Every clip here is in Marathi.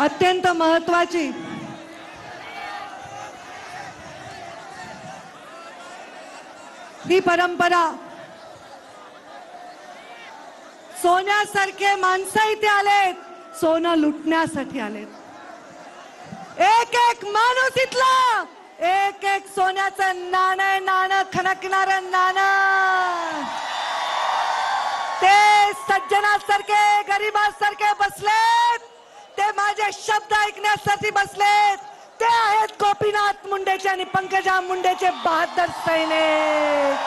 अत्यंत महत्वाची. ही परंपरा सोन्यासारखे माणसं इथे आलेत सोनं लुटण्यासाठी आलेत. एक एक माणूस इथला एक एक सोन्याचं नाणं नाणं खणकणार नाणं. ते सज्जनासारखे गरिबासारखे बसलेत. ते माझे शब्द ऐकण्यासाठी बसलेत. ते आहेत गोपीनाथ मुंडेचे आणि पंकजा मुंडेचे बहादर सैनिक.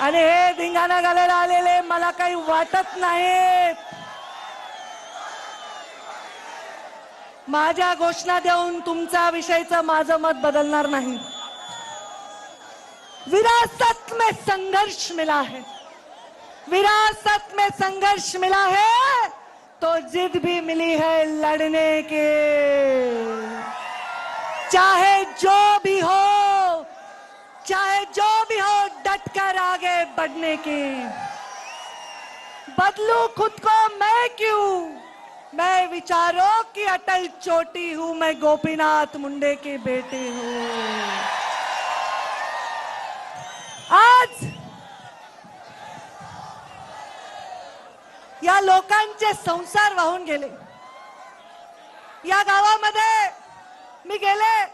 आणि हे धिंगाणा घालायला आलेले मला काही वाटत नाहीत. माझ्या घोषणा देऊन तुमचा विषयीचं माझं मत बदलणार नाही. विरासत में संघर्ष मिला है. विरासत में संघर्ष मिला है. तो जिद भी मिली है लड़ने के। चाहे जो भी हो, चाहे जो भी हो डटकर आगे बढ़ने की। बदलू खुद को मैं क्यों? मैं विचारों की अटल चोटी हूँ, मैं गोपीनाथ मुंडे की बेटी हूँ। आज या लोकांचे संसार वाहून गेले. या गावामध्ये मी गेले.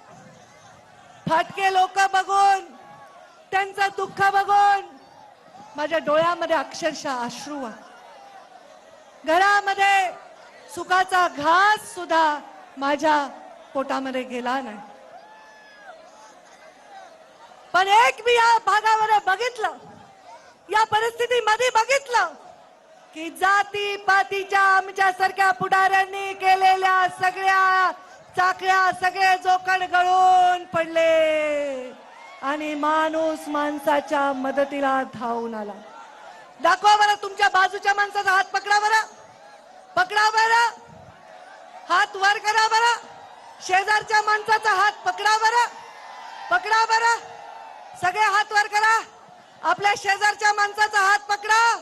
फाटके लोक बघून त्यांचं दुःख बघून माझ्या डोळ्यामध्ये अक्षरशः अश्रू घरामध्ये सुखाचा घास सुद्धा माझ्या पोटामध्ये गेला नाही. पण एक मी या भागामध्ये बघितलं. या परिस्थितीमध्ये बघितलं. की जाती पातीच्या आमच्या सारख्या पुढाऱ्यांनी केलेल्या सगळ्या चाकल्या सगळे जोखड गळून पडले. आणि माणूस माणसाच्या मदतीला धावून आला. दाखवा बरं तुमच्या बाजूच्या माणसाचा हात पकडा बरं. पकडा बरं. हात वर करा बरं. शेजारच्या माणसाचा हात पकडा बरं. पकडा बरं. सगळे हात वर करा. आपल्या शेजारच्या माणसाचा हात पकडा.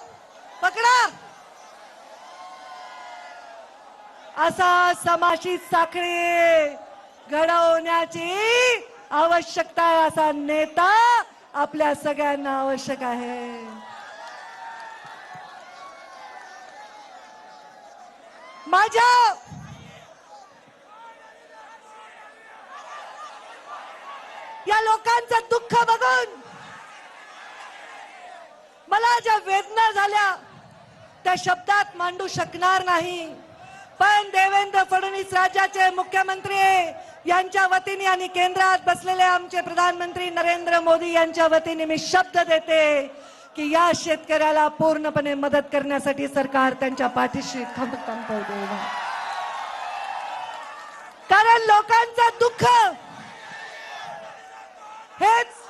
असा समाशी साखळी घडवण्याची आवश्यकता असा नेता आपल्या सगळ्यांना आवश्यक आहे. माझ्या या लोकांचं दुःख बघून मला ज्या वेदना झाल्या त्या शब्दात मांडू शकणार नाही. पण देवेंद्र फडणवीस राज्याचे मुख्यमंत्री यांच्या वतीने आणि केंद्रात बसलेले आमचे प्रधानमंत्री नरेंद्र मोदी यांच्या वतीने मी शब्द देते की या शेतकऱ्याला पूर्णपणे मदत करण्यासाठी सरकार त्यांच्या पाठीशी कारण लोकांचं दुःख हेच